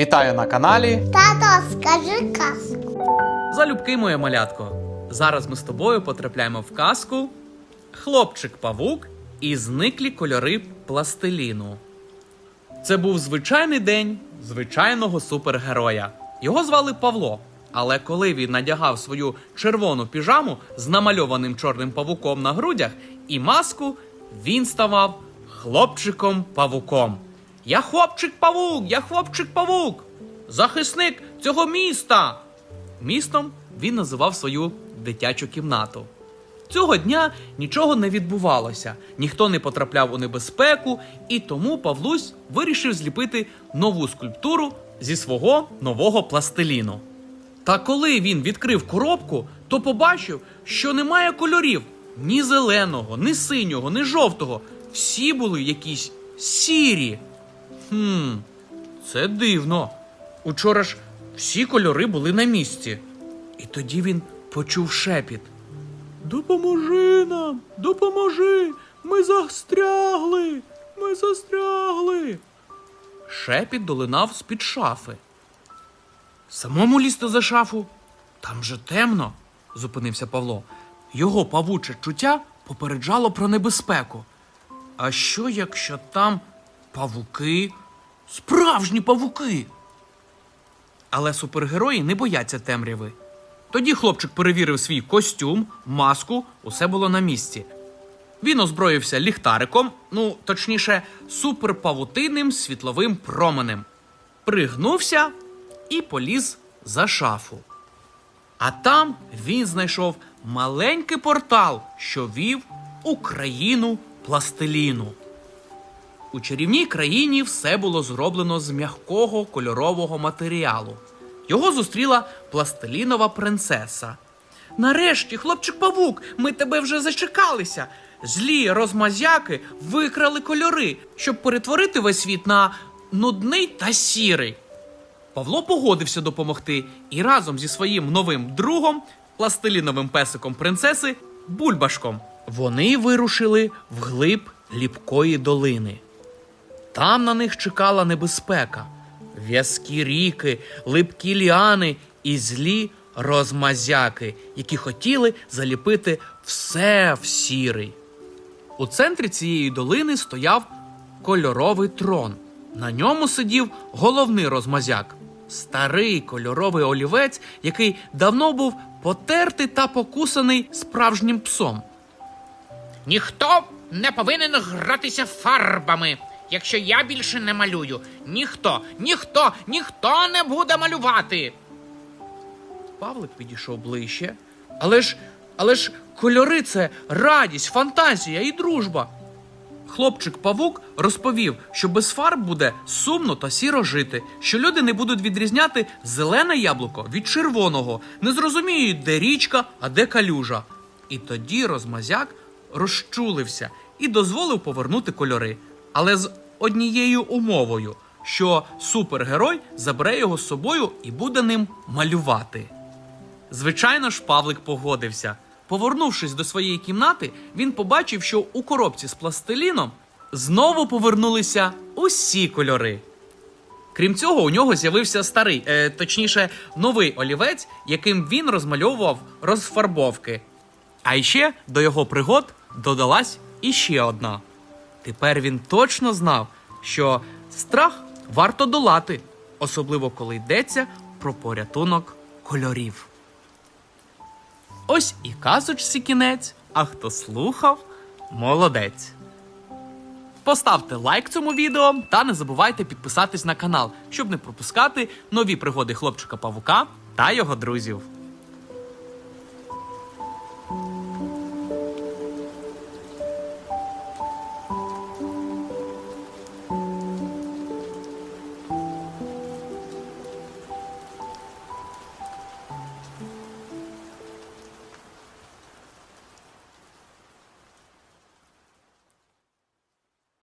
Вітаю на каналі. Тато, скажи казку. Залюбки, моє малятко. Зараз ми з тобою потрапляємо в казку Хлопчик-павук і зниклі кольори пластиліну. Це був звичайний день звичайного супергероя. Його звали Павло. Але коли він надягав свою червону піжаму з намальованим чорним павуком на грудях і маску, він ставав хлопчиком-павуком. Я хлопчик-павук, я хлопчик-павук, захисник цього міста. Містом він називав свою дитячу кімнату. Цього дня нічого не відбувалося, ніхто не потрапляв у небезпеку, і тому Павлусь вирішив зліпити нову скульптуру зі свого нового пластиліну. Та коли він відкрив коробку, то побачив, що немає кольорів ні зеленого, ні синього, ні жовтого. Всі були якісь сірі. Хм, це дивно. Учора ж всі кольори були на місці. І тоді він почув шепіт. Допоможи нам, допоможи! Ми застрягли! Ми застрягли. Шепіт долинав з-під шафи. Самому лізти за шафу? Там же темно, зупинився Павло. Його павуче чуття попереджало про небезпеку. А що, якщо там павуки? Справжні павуки. Але супергерої не бояться темряви. Тоді хлопчик перевірив свій костюм, маску, усе було на місці. Він озброївся ліхтариком, ну точніше, суперпавутинним світловим променем. Пригнувся і поліз за шафу. А там він знайшов маленький портал, що вів у країну пластиліну. У чарівній країні все було зроблено з м'якого кольорового матеріалу. Його зустріла пластилінова принцеса. Нарешті, хлопчик павук, ми тебе вже зачекалися. Злі розмазяки викрали кольори, щоб перетворити весь світ на нудний та сірий. Павло погодився допомогти і разом зі своїм новим другом, пластиліновим песиком принцеси, Бульбашком, вони вирушили вглиб ліпкої долини. Там на них чекала небезпека, в'язкі ріки, липкі ліани і злі розмазяки, які хотіли заліпити все в сірий. У центрі цієї долини стояв кольоровий трон. На ньому сидів головний розмазяк, старий кольоровий олівець, який давно був потертий та покусаний справжнім псом. Ніхто не повинен гратися фарбами. Якщо я більше не малюю, ніхто, ніхто, ніхто не буде малювати. Павлик підійшов ближче. Але ж, але ж кольори це радість, фантазія і дружба. Хлопчик Павук розповів, що без фарб буде сумно та сіро жити, що люди не будуть відрізняти зелене яблуко від червоного, не зрозуміють, де річка, а де калюжа. І тоді розмазяк розчулився і дозволив повернути кольори, але з однією умовою, що супергерой забере його з собою і буде ним малювати. Звичайно ж, Павлик погодився. Повернувшись до своєї кімнати, він побачив, що у коробці з пластиліном знову повернулися усі кольори. Крім цього, у нього з'явився старий, е, точніше, новий олівець, яким він розмальовував розфарбовки. А ще до його пригод додалась іще одна. Тепер він точно знав, що страх варто долати, особливо коли йдеться про порятунок кольорів. Ось і казочці кінець, а хто слухав, молодець. Поставте лайк цьому відео та не забувайте підписатись на канал, щоб не пропускати нові пригоди хлопчика Павука та його друзів.